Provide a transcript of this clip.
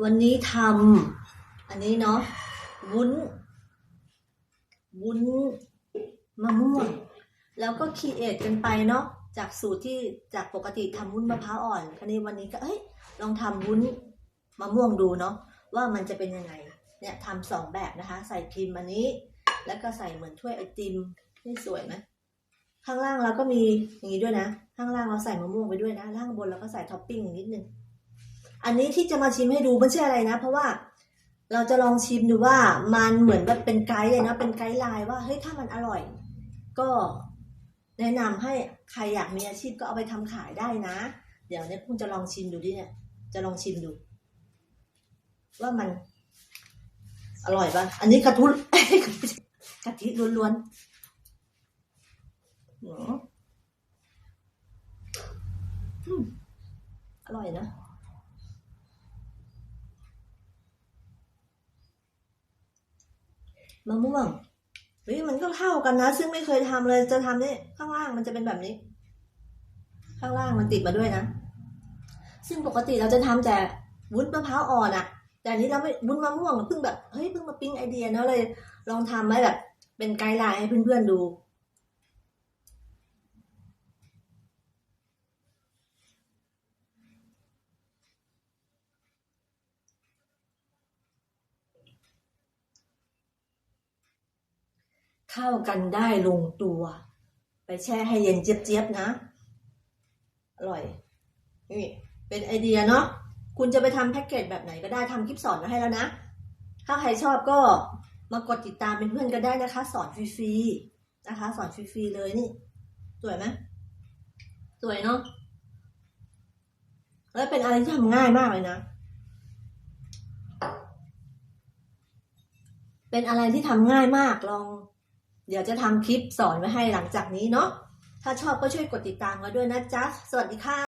วันนี้ทำอันนี้เนาะวุ้น วุ้นมะม่วง แล้วก็คีเอทกันไปเนาะจากสูตรที่จากปกติทำวุ้นมะพร้าวอ่อนคราวนี้วันนี้ก็เอ้ยลองทำวุ้นมะม่วงดูเนาะว่ามันจะเป็นยังไงเนี่ยทำสองแบบนะคะ ใส่ครีมอันนี้ แล้วก็ใส่เหมือนถ้วยไอติมนี่สวยไหมข้างล่างเราก็มีอย่างนี้ด้วยนะ ข้างล่างเราใส่มะม่วงไปด้วยนะล่างบนเราก็ใส่ท็อปปิ้งนิดนึง อันนี้ที่จะมาชิมให้ดูไม่ใช่อะไรนะ เพราะว่าเราจะลองชิมดูว่ามันเหมือนแบบเป็นไกด์เลยนะเป็นไกด์ไลน์ว่าเฮ้ยถ้ามันอร่อย ก็แนะนำให้ใครอยากมีอาชีพก็เอาไปทำขายได้นะ เดี๋ยวเนี่ยพุ่งจะลองชิมดูดิเนี่ย จะลองชิมดู ว่ามัน อร่อยป่ะอันนี้กระทุนกะทิล้วนๆอร่อยนะ มะม่วงเฮ้ยมันก็เข้ากันนะ ซึ่งไม่เคยทำเลยจะทำเนี่ยข้างล่างมันจะเป็นแบบนี้ ข้างล่างมันติดมาด้วยนะ ซึ่งปกติเราจะทำแต่วุ้นมะพร้าวอ่อนอะแต่อันนี้เราไม่วุ้นมะม่วงเพิ่งแบบเฮ้ยเพิ่งมาปิ๊งไอเดียเนาะเลย ลองทำไว้แบบ เป็นไกด์ไลน์ให้เพื่อนๆดู เข้ากันได้ลงตัว ไปแช่ให้เย็นเจี๊ยบๆนะ อร่อยนี่เป็นไอเดียเนาะคุณจะไปทำแพ็กเกจแบบไหนก็ได้ทำคลิปสอนมาให้แล้วนะ ถ้าใครชอบก็มากดติดตามเป็นเพื่อนกันได้นะคะ สอนฟรีๆนะคะ สอนฟรีๆเลยนี่ สวยไหมสวยเนาะแล้วเป็นอะไรที่ทำง่ายมากเลยนะ เป็นอะไรที่ทำง่ายมากลอง เดี๋ยวจะทำคลิปสอนไว้ให้หลังจากนี้เนาะ ถ้าชอบก็ช่วยกดติดตามมาด้วยนะจ๊ะ สวัสดีค่ะ